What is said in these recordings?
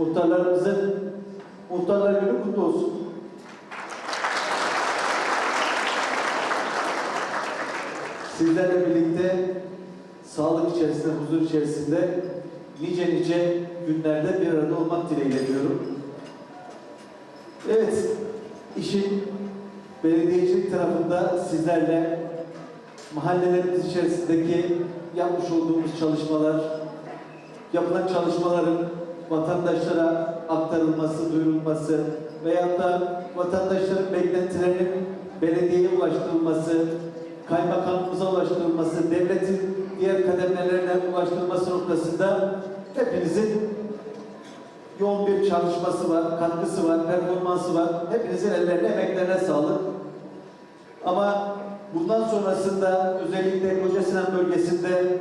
Muhtarlarımızın Muhtarlar Günü kutlu olsun. Sizlerle birlikte sağlık içerisinde, huzur içerisinde nice nice günlerde bir arada olmak dileğiyle diyorum. Evet, işin belediyecilik tarafında sizlerle mahallelerimiz içerisindeki yapmış olduğumuz çalışmalar, yapılan çalışmaların aktarılması, duyurulması veyahut da vatandaşların beklentilerinin belediyeye ulaştırılması, kaymakamımıza ulaştırılması, devletin diğer kademelerine ulaştırılması noktasında hepinizin yoğun bir çalışması var, katkısı var, performansı var. Hepinizin ellerine, emeklerine sağlık. Ama bundan sonrasında özellikle Koca Sinan bölgesinde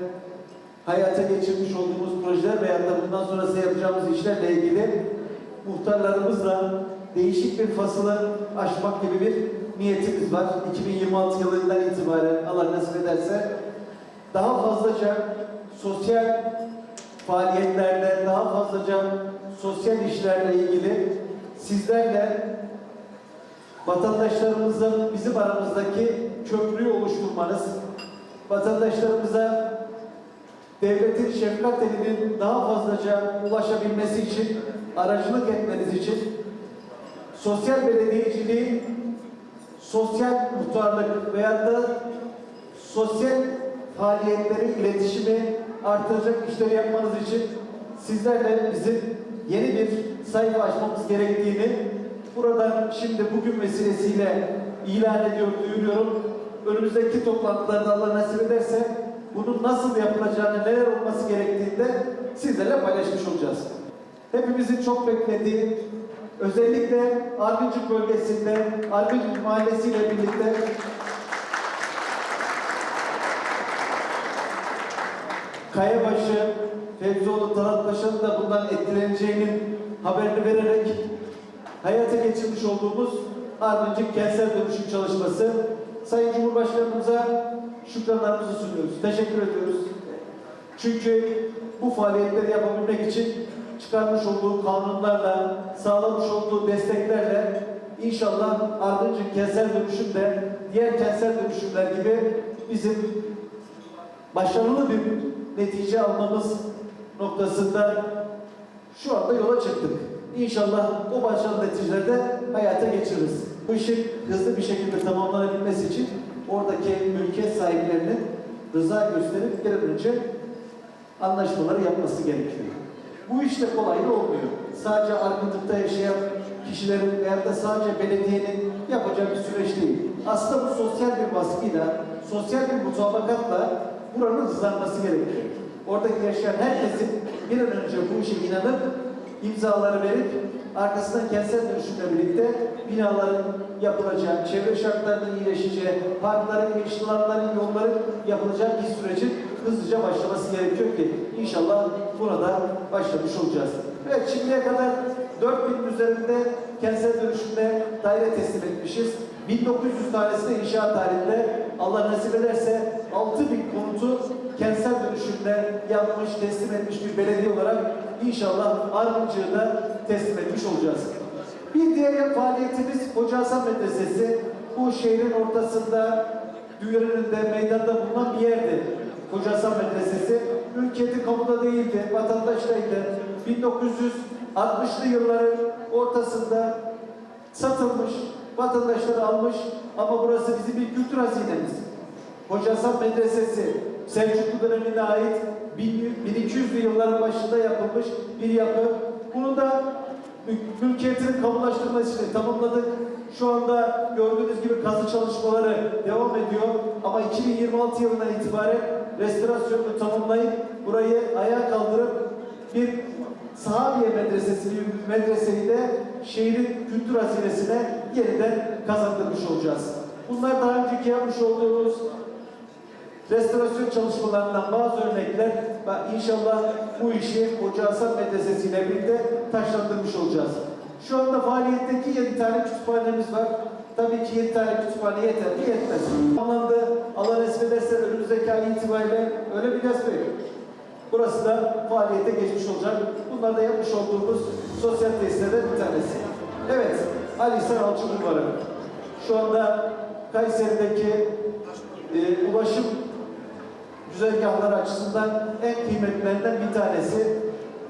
hayata geçirmiş olduğumuz projeler veyahut da bundan sonrası yapacağımız işlerle ilgili muhtarlarımızla değişik bir fasılı aşmak gibi bir niyetimiz var. 2026 yılından itibaren Allah nasip ederse daha fazlaca sosyal faaliyetlerde, daha fazlaca sosyal işlerle ilgili sizlerle vatandaşlarımızla bizim aramızdaki köprüyü oluşturmanız, vatandaşlarımıza devletin şefkat elinin daha fazlaca ulaşabilmesi için, aracılık etmeniz için sosyal belediyeciliğin sosyal muhtarlık veyahut da sosyal faaliyetleri, iletişimi artıracak işleri yapmanız için sizlerle bizim yeni bir sayfa açmamız gerektiğini buradan şimdi bugün vesilesiyle ilan ediyor, duyuruyorum. Önümüzdeki toplantılarda Allah nasip ederse bunun nasıl yapılacağını, neler olması gerektiğini de sizlerle paylaşmış olacağız. Hepimizin çok beklediği, özellikle Argıncık bölgesinde, Argıncık mahallesiyle birlikte Kayabaşı, Fevzioğlu Talat Paşa'nın da bundan etkileneceğinin haberini vererek hayata geçirmiş olduğumuz Ardıncık Kentsel Dönüşüm Çalışması Sayın Cumhurbaşkanımıza şükranlarımızı sunuyoruz. Teşekkür ediyoruz. Çünkü bu faaliyetleri yapabilmek için çıkarmış olduğu kanunlarla, sağlamış olduğu desteklerle inşallah Ardıncık Kentsel Dönüşüm de diğer kentsel dönüşümler gibi bizim başarılı bir netice almamız noktasında şu anda yola çıktık. İnşallah o başarılı neticeleri de hayata geçiririz. Bu işin hızlı bir şekilde tamamlanabilmesi için oradaki mülkiyet sahiplerinin rıza gösterip bir an önce anlaşmaları yapması gerekiyor. Bu iş de kolay olmuyor. Sadece Argıntık'ta yaşayan kişilerin veyahut da sadece belediyenin yapacağı bir süreç değil. Aslında bu sosyal bir baskıyla, sosyal bir mutabakatla buranın hızlanması gerekiyor. Oradaki yaşayan herkesin bir an önce bu işe inanıp imzaları verip arkasından kentsel dönüşümle birlikte binaların yapılacağı, çevre şartlarının iyileşeceği, parkların, geniş alanların, yolların yapılacağı bir sürecin hızlıca başlaması gerekiyor ki inşallah buna da başlamış olacağız. Evet şimdiye kadar 4000 üzerinde kentsel dönüşümde daire teslim etmişiz. 1900 tanesi inşaat halinde Allah nasip ederse 6000 konutu kentsel dönüşümde yapmış, teslim etmiş bir belediye olarak inşallah Armutçı'yı da teslim etmiş olacağız. Bir diğer faaliyetimiz Hoca Hasan Medresesi. Bu şehrin ortasında, düğün önünde, meydanda bulunan bir yerdi. Hoca Hasan Medresesi. Mülkiyeti kamuda değildi, vatandaştaydı. 1960'lı yılların ortasında satılmış, vatandaşlar almış ama burası bizim bir kültür hazinemiz. Hoca Hasan Medresesi Selçuklu dönemine ait 1200'lü yılların başında yapılmış bir yapı. Bunu da mül- mülkiyetinin kamulaştırması için tamamladık. Şu anda gördüğünüz gibi kazı çalışmaları devam ediyor. Ama 2026 yılından itibaren restorasyonunu tamamlayıp burayı ayağa kaldırıp bir Sahabiye Medresesi gibi medreseyi de şehrin kültür hazinesine yeniden kazandırmış olacağız. Bunlar daha önceki yapmış olduğumuz restorasyon çalışmalarından bazı örnekler ve inşallah bu işi Hoca Hasan Medresesi ile birlikte taşlandırmış olacağız. Şu anda faaliyetteki 7 tane kütüphanemiz var. Tabii ki 7 tane kütüphane yeter mi? Yetmez. Tamamlandı. Allah nasip ederse önümüzdeki ay itibariyle öyle bir Bey. Burası da faaliyete geçmiş olacak. Bunlar da yapmış olduğumuz sosyal tesislerden bir tanesi. Evet, Ali İhsan Alçı Bulvarı. Şu anda Kayseri'deki e, ulaşım güzergahları açısından en kıymetlilerinden bir tanesi.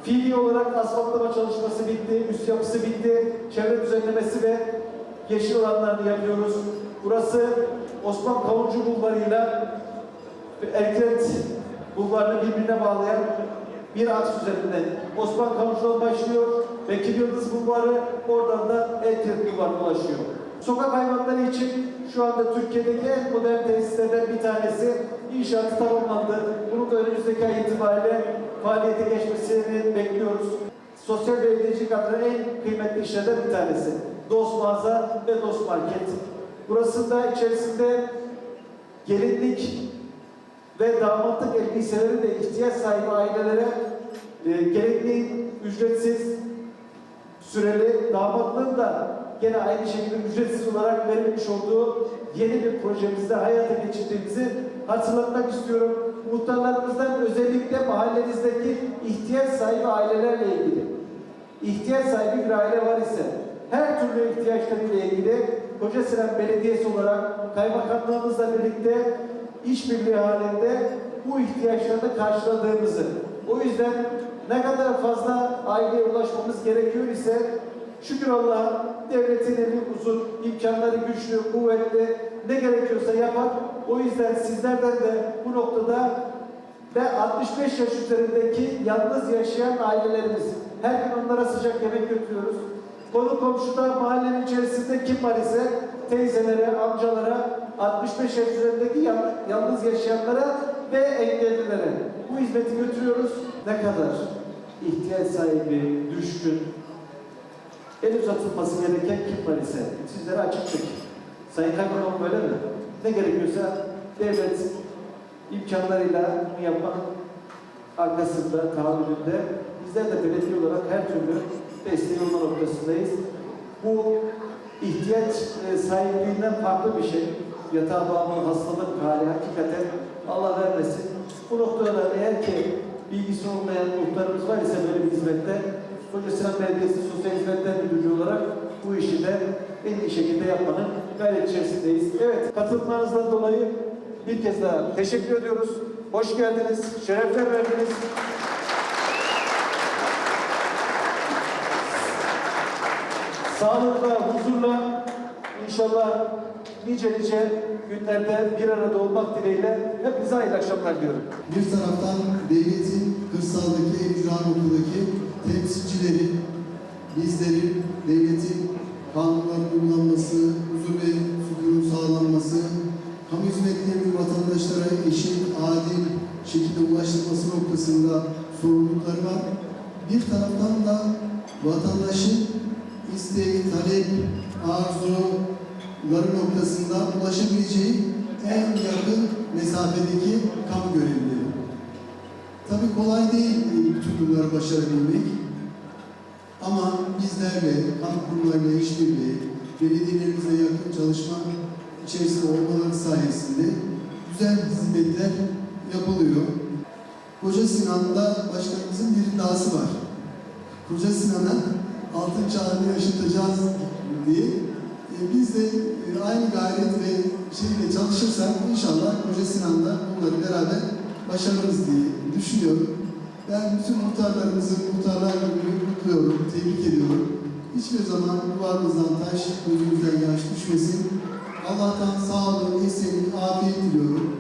Fiili olarak asfaltlama çalışması bitti, üst yapısı bitti, çevre düzenlemesi ve yeşil alanlarını yapıyoruz. Burası Osman Kavuncu Bulvarı'yla Erklet Bulvarı'nı birbirine bağlayan bir aks üzerinden Osman Kavuncu'dan başlıyor, Bekir Yıldız Bulvarı, oradan da Erklet Bulvarı'na ulaşıyor. Sokak hayvanları için şu anda Türkiye'deki en modern tesislerden bir tanesi inşaatı tamamlandı. Bunun da önümüzdeki ay itibariyle faaliyete geçmesini bekliyoruz. Sosyal belediyecilik adına en kıymetli işlerden bir tanesi. Dost Mağaza ve Dost Market. Burası da içerisinde gelinlik ve damatlık elbiseleri de ihtiyaç sahibi ailelere e, gerekli ücretsiz süreli damatlığın da gene aynı şekilde ücretsiz olarak verilmiş olduğu yeni bir projemizde hayata geçirdiğimizi hatırlatmak istiyorum. Muhtarlarımızdan özellikle mahallenizdeki ihtiyaç sahibi ailelerle ilgili ihtiyaç sahibi bir aile var ise her türlü ihtiyaçlarıyla ilgili Koca Sinan Belediyesi olarak kaymakamlığımızla birlikte işbirliği halinde bu ihtiyaçlarını karşıladığımızı o yüzden ne kadar fazla aileye ulaşmamız gerekiyor ise şükür Allah'a devletin eli uzun, imkanları güçlü, kuvvetli ne gerekiyorsa yapar. O yüzden sizlerden de bu noktada ve 65 yaş üzerindeki yalnız yaşayan ailelerimiz. Her gün onlara sıcak yemek götürüyoruz. Konu komşuda mahallenin içerisinde kim var ise teyzelere, amcalara, 65 yaş üzerindeki yal- yalnız yaşayanlara ve engellilere bu hizmeti götürüyoruz. Ne kadar ihtiyaç sahibi, düşkün, el uzatılması gereken kim var ise sizlere açıklık. Sayın Kaymakam böyle mi? Ne gerekiyorsa devlet imkanlarıyla bunu yapmak arkasında, tahammülünde bizler de belediye olarak her türlü desteği olma noktasındayız. Bu ihtiyaç e, sahipliğinden farklı bir şey. Yatağa bağımlı hastalık hali hakikaten Allah vermesin. Bu noktada da eğer ki bilgisi olmayan muhtarımız var ise böyle bir hizmette Koca Sinan Belediyesi Sosyal Hizmetler Müdürlüğü olarak bu işi de en iyi şekilde yapmanın gayret içerisindeyiz. Evet, katılımlarınızdan dolayı bir kez daha teşekkür ediyoruz. Hoş geldiniz, şerefler verdiniz. Sağlıkla, huzurla inşallah nice nice günlerde bir arada olmak dileğiyle hepinize hayırlı akşamlar diliyorum. Bir taraftan devletin kırsaldaki en icra noktadaki temsilcileri, bizlerin devletin kanunların uygulanması, huzur ve sükunun sağlanması, kamu hizmetlerinin vatandaşlara eşit, adil şekilde ulaştırılması noktasında sorumlulukları var. Bir taraftan vatandaşın isteği, talep, arzuları noktasında ulaşabileceği en yakın mesafedeki kamu görevlileri. Tabii kolay değil bütün bunları başarabilmek. Ama bizlerle, kamu kurumlarıyla işbirliği, belediyelerimizle yakın çalışma içerisinde olmaları sayesinde güzel hizmetler yapılıyor. Koca Sinan'da başkanımızın bir iddiası var. Koca Sinan'a altın çağını yaşatacağız diye e, biz de e, aynı gayret ve şeyle çalışırsak inşallah Koca Sinan'da bunları beraber başarırız diye düşünüyorum. Ben bütün muhtarlarımızı muhtarlar gününü kutluyorum, tebrik ediyorum. Hiçbir zaman duvarımızdan taş, gözümüzden yaş düşmesin. Allah'tan sağlık, esenlik, afiyet diliyorum.